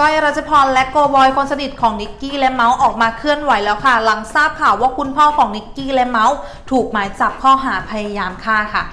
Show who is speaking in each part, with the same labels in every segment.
Speaker 1: ก้อยรัชพรและโกบอยคนสนิทของนิกกี้และเมาส์ออกมาเคลื่อนไหวแล้วค่ะ หลังทราบข่าวว่าคุณพ่อของนิกกี้และเมาส์ถูกหมายจับข้อหาพยายามฆ่าค่ะ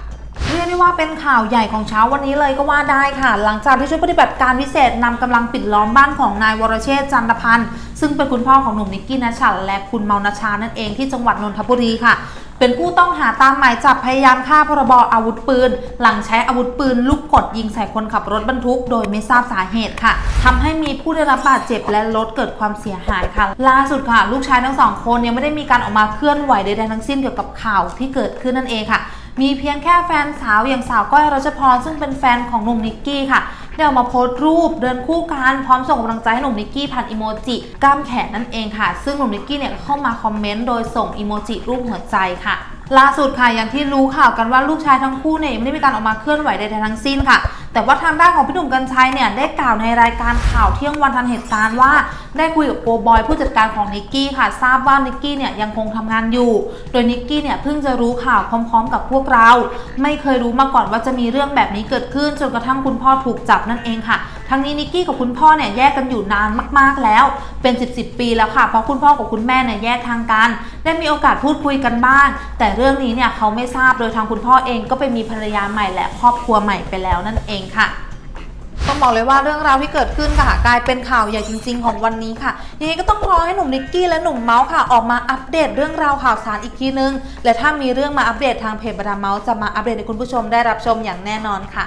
Speaker 1: ได้ว่าเป็นข่าวใหญ่ของเช้าวันนี้เลยก็ว่าได้ค่ะ หลังจากที่ชุดปฏิบัติการพิเศษนำกำลังปิดล้อมบ้านของนายวรเชษจันทพันธ์ซึ่งเป็นคุณพ่อของหนุ่มนิกกี้นัชันและคุณเมานาชานั่นเองที่จังหวัดนนทบุรีค่ะเป็นผู้ต้องหาตามหมายจับพยายามฆ่าพรบอาวุธปืน หลังใช้อาวุธปืนลูกกดยิงใส่คนขับรถบรรทุก โดยไม่ทราบสาเหตุค่ะทำให้มีผู้ได้รับบาดเจ็บและรถเกิดความเสียหายค่ะ ล่าสุดค่ะ ลูกชายทั้งสองคนยังไม่ได้มีการออกมาเคลื่อนไหวใดๆทั้งสิ้นเกี่ยวกับข่าวที่เกิดขึ้นนั่นเองค่ะ มีเพียงแค่แฟนสาวอย่างสาวก้อยรัชพรซึ่งเป็นแฟนของหนุ่มนิกกี้ค่ะได้ออกมาโพสต์รูปเดินคู่กันพร้อมส่งกำลังใจให้หนุ่มนิกกี้ผ่านอีโมจิกล้ามแขนนั่นเองค่ะ ซึ่งหนุ่มนิกกี้เนี่ยก็เข้ามาคอมเมนต์โดยส่งอีโมจิรูปหัวใจค่ะล่าสุดค่ะอย่างที่รู้ข่าวกันว่าลูกชายทั้งคู่เนี่ยยังไม่ได้มีการออกมาเคลื่อนไหวใดๆทั้งสิ้นค่ะ แต่ว่าทางด้านของพี่หนุ่มกัญชัยเนี่ยได้กล่าวในรายการข่าวเที่ยงวันทันเหตุการณ์ว่า ได้คุยกับโกบอยผู้จัดการของนิกกี้ค่ะ ทราบว่านิกกี้เนี่ยยังคงทำงานอยู่ โดยนิกกี้เนี่ยเพิ่งจะรู้ข่าวพร้อมๆ กับพวกเรา ไม่เคยรู้มาก่อนว่าจะมีเรื่องแบบนี้เกิดขึ้นจนกระทั่งคุณพ่อถูกจับนั่นเองค่ะ ทั้งนี้นิกกี้กับคุณพ่อเนี่ยแยกกันอยู่นานมากๆแล้ว เป็น 10บสปีแล้วค่ะ เพราะคุณพ่อกับคุณแม่เนี่ยแยกทางกัน ได้มีโอกาสพูดคุยกันบ้าง แต่เรื่องนี้เนี่ยเขาไม่ทราบ โดยทางคุณพ่อเองก็ไปมีภรรยาใหม่และครอบครัวใหม่ไปแล้วนั่นเองค่ะ ต้องบอกเลยว่าเรื่องราวที่เกิดขึ้นค่ะกลายเป็นข่าวใหญ่จริง ๆ ของวันนี้ค่ะยังไงก็ต้องรอให้หนุ่มนิกกี้และหนุ่มเมาส์ค่ะ ออกมาอัปเดตเรื่องราวข่าวสารอีกทีนึง และถ้ามีเรื่องมาอัปเดตทางเพจบรรดาเมาส์จะมาอัปเดตให้คุณผู้ชมได้รับชมอย่างแน่นอนค่ะ